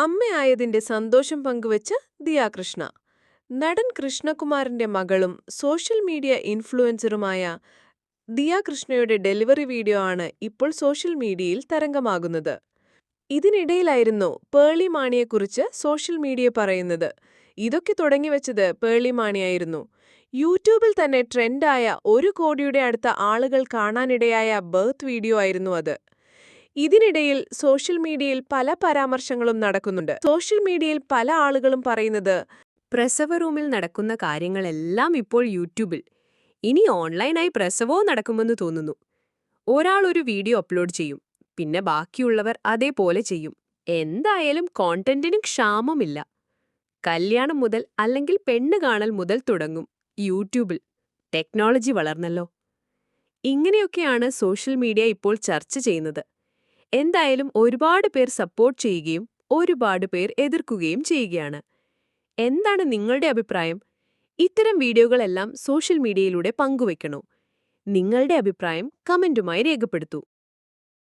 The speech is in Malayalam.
അമ്മയായതിന്റെ സന്തോഷം പങ്കുവച്ച് ദിയാകൃഷ്ണ നടൻ കൃഷ്ണകുമാറിന്റെ മകളും സോഷ്യൽ മീഡിയ ഇൻഫ്ലുവൻസറുമായ ദിയാകൃഷ്ണയുടെ ഡെലിവറി വീഡിയോ ആണ് ഇപ്പോൾ സോഷ്യൽ മീഡിയയിൽ തരംഗമാകുന്നത്. ഇതിനിടയിലായിരുന്നു പേളി മാണിയെക്കുറിച്ച് സോഷ്യൽ മീഡിയ പറയുന്നത്. ഇതൊക്കെ തുടങ്ങിവെച്ചത് പേളി മാണിയായിരുന്നു. യൂട്യൂബിൽ തന്നെ ട്രെൻഡായ ഒരു കോടിയുടെ അടുത്ത ആളുകൾ കാണാനിടയായ ബർത്ത് വീഡിയോ ആയിരുന്നു അത്. ഇതിനിടയിൽ സോഷ്യൽ മീഡിയയിൽ പല പരാമർശങ്ങളും നടക്കുന്നുണ്ട്. സോഷ്യൽ മീഡിയയിൽ പല ആളുകളും പറയുന്നത് പ്രസവ റൂമിൽ നടക്കുന്ന കാര്യങ്ങളെല്ലാം ഇപ്പോൾ യൂട്യൂബിൽ. ഇനി ഓൺലൈനായി പ്രസവവും നടക്കുമെന്ന് തോന്നുന്നു. ഒരാൾ ഒരു വീഡിയോ അപ്ലോഡ് ചെയ്യും പിന്നെ ബാക്കിയുള്ളവർ അതേപോലെ ചെയ്യും. എന്തായാലും കോണ്ടന്റിന് ക്ഷാമമില്ല. കല്യാണം മുതൽ അല്ലെങ്കിൽ പെണ്ണ് കാണൽ മുതൽ തുടങ്ങും യൂട്യൂബിൽ. ടെക്നോളജി വളർന്നല്ലോ. ഇങ്ങനെയൊക്കെയാണ് സോഷ്യൽ മീഡിയ ഇപ്പോൾ ചർച്ച ചെയ്യുന്നത്. എന്തായാലും ഒരുപാട് പേർ സപ്പോർട്ട് ചെയ്യുകയും ഒരുപാട് പേർ എതിർക്കുകയും ചെയ്യുകയാണ്. എന്താണ് നിങ്ങളുടെ അഭിപ്രായം? ഇത്തരം വീഡിയോകളെല്ലാം സോഷ്യൽ മീഡിയയിലൂടെ പങ്കുവെക്കണോ? നിങ്ങളുടെ അഭിപ്രായം കമന്റുമായി രേഖപ്പെടുത്തൂ.